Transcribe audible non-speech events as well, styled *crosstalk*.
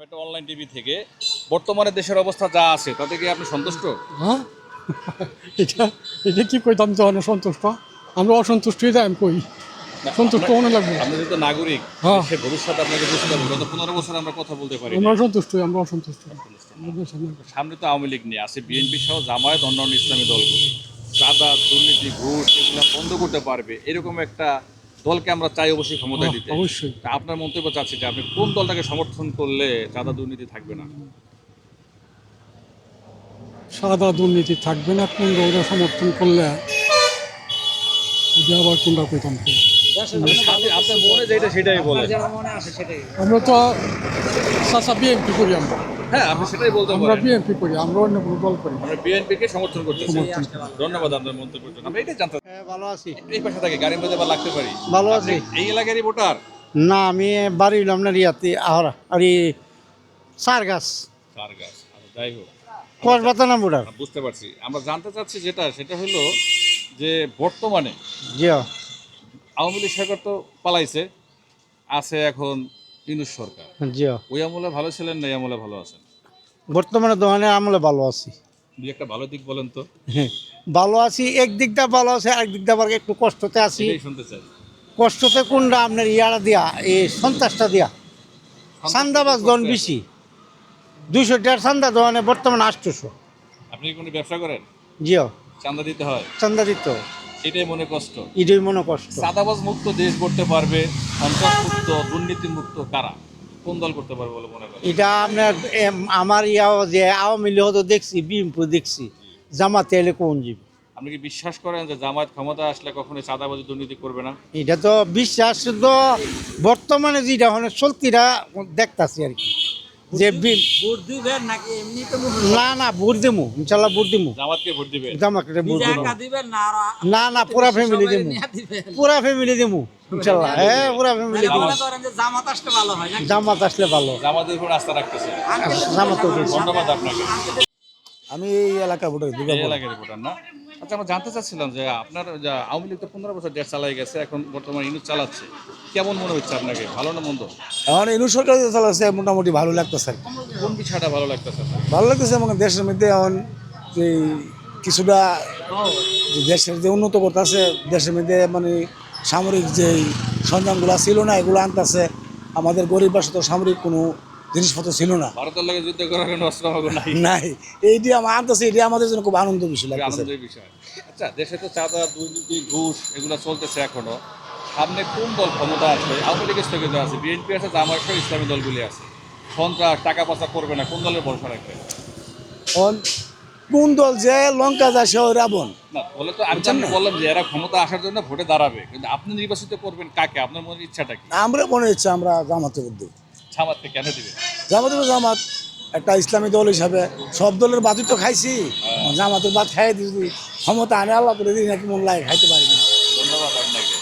আমি একটা online TV থেকে বর্তমানে দেশের অবস্থা যা আছে তাতে কি আপনি সন্তুষ্ট? হ্যাঁ? এটা এটা কি কইতাম অনেক সন্তুষ্ট? আমরা অসন্তুষ্ট হয়ে যাই কই? সন্তুষ্ট মনে লাগবে। আপনি যেহেতু নাগরিক হ্যাঁ। সে ভবিষ্যৎ আপনাকে বুঝতে হবে। গত পনেরো বছর আমরা কথা বলতে পারি আমরা অসন্তুষ্ট আমরা অসন্তুষ্ট। সামনে সামনে তো আওয়ামী লীগ নিয়ে আছে বিএনপি সহ জামায়াত অন্যান্য ইসলামী দলগুলি। চাঁদা দুর্নীতি ঘুষ এগুলো বন্ধ করতে পারবে এরকম একটা দলকে আমরা চাই অবশ্যই ক্ষমতায় দিতে। অবশ্যই। আপনার মন্তব্য চাচ্ছি যে আপনি কোন দলটাকে সমর্থন করলে চাঁদা দুর্নীতি থাকবে না? সাদা দুর্নীতি থাকবে না কোন দলটা সমর্থন করলে আবার কোনটা কইতাম মনে আমরা তো চাচা বিএনপি করি আমরা। হ্যাঁ আপনি সেটাই বলতে আমরা পারেন। বিএনপি করি আমরা অন্য কোনো দল করি না। আমরা বিএনপি কে সমর্থন করতেছি সমর্থন ধন্যবাদ আপনার মন্তব্যের জন্য। আমরা এটাই জানতে হ্যাঁ ভালো আছি। এই পাশে থাকে গাড়ির মধ্যে আবার লাগতে পারি। ভালো আছি। এই এলাকারই ভোটার? না আমি বাড়ি হইলাম না রিয়াতে আহরা আর সার গাছ আচ্ছা, যাই হোক। কসবাতা না বুড়ার বুঝতে পারছি। আমরা জানতে চাচ্ছি যেটা সেটা হলো যে বর্তমানে জিও আওয়ামী লীগ সরকার তো পালাইছে আছে এখন ইনুস সরকার। জিও ওই আমলে ভালো ছিলেন না এই আমলে ভালো আছেন? বর্তমানে দোকানে আমলে ভালো আছি। দুই একটা ভালো দিক বলেন তো। হ্যাঁ, ভালো আছি এক দিকটা ভালো আছে আরেক দিকটা আবার একটু কষ্টতে আছি। শুনতে চাই। কষ্টতে কোনটা আপনার ইয়ারা দিয়া এই সন্ত্রাসটা দিয়া? সান্দাবাজ দন বেশি। দুইশো দেড় সান্দা দোকানে বর্তমানে আটশোশো। আপনি কোনো ব্যবসা করেন? জিও চান্দা দিতে হয়? চান্দা দিত এটাই মনে কষ্ট। ইডই মনে কষ্ট। চাঁদাবাজ মুক্ত দেশ করতে পারবে সন্ত্রাস মুক্ত দুর্নীতি মুক্ত কারা? কোন দল করতে পারবে বলে মনে করেন? এটা আপনার আমার ইয়াও যে আওয়ামী লীগ তো দেখছি বিএনপি দেখছি। জামাতে এলে কোন যাবে আপনি কি বিশ্বাস করেন যে জামায়াত ক্ষমতা আসলে কখনোই চাঁদাবাজি দুর্নীতি করবে না? এটা তো বিশ্বাস তো বর্তমানে যেটা মানে চলতিরা দেখতাছি আর কি। যে না না ভোট দিমু ইনশাল্লাহ ভোট দিমু জামাতকে ভোট দিবে? না না পুরা ফ্যামিলি দিমু পুরা ফ্যামিলি ইনশাল্লাহ। হ্যাঁ পুরা ফ্যামিলি দিমু জামাত আসলে ভালো জামাতের উপর রাখতেছে। জামাত ধন্যবাদ আপনাকে। আমি এই এলাকা ভোটার এই এলাকার রিপোর্টার না? আচ্ছা আমরা জানতে চাচ্ছিলাম যে আপনার যে আওয়ামী লীগ তো পনেরো বছর দেশ চালাই গেছে এখন বর্তমানে ইনুস চালাচ্ছে। কেমন মনে হচ্ছে আপনাকে? ভালো না মন্দ? এখন ইনু সরকার যে চালাচ্ছে মোটামুটি ভালো লাগতেছে। কোন বিষয়টা ভালো লাগতেছে? ভালো লাগতেছে এবং দেশের মধ্যে এখন যে কিছুটা দেশের যে উন্নত করতেছে দেশের মধ্যে মানে সামরিক যে সরঞ্জামগুলো ছিল না এগুলো আনতেছে। আমাদের গরিব বাসা তো সামরিক কোনো জিনিসপত্র ছিল না। ভারতের লাগে যুদ্ধ করার কোনো অস্ত্র নাই। *laughs* নাই। এইটি আমার আনতেছে এটি আমাদের জন্য খুব আনন্দ বিষয় আনন্দের বিষয়। আচ্ছা দেশে তো চাঁদা দুর্নীতি ঘুষ এগুলো চলতেছে এখনও। সামনে কোন দল ক্ষমতা আসবে? আওয়ামী লীগের স্থগিত আছে বিএনপি আছে জামায়াত ইসলামী দলগুলি আছে। সন্ত্রাস টাকা পয়সা করবে না কোন দলের ভরসা রাখবে? কোন দল যে লঙ্কা যায় সে রাবণ না বলে তো আমি আমি বললাম যে এরা ক্ষমতা আসার জন্য ভোটে দাঁড়াবে। কিন্তু আপনি নির্বাচিত করবেন কাকে? আপনার মনের ইচ্ছাটা কি? আমরা মনে হচ্ছে আমরা জামাতে উদ্যোগ জামাতকে কেন দিবে? জামাত জামাত। একটা ইসলামী দল হিসাবে সব দলের বাতি তো খাইছি। জামাতের বাদ খাই দিয়েছি ক্ষমতা আনে আল্লাহ করে দিই নাকি মন লাগে খাইতে পারি না। ধন্যবাদ আপনাকে।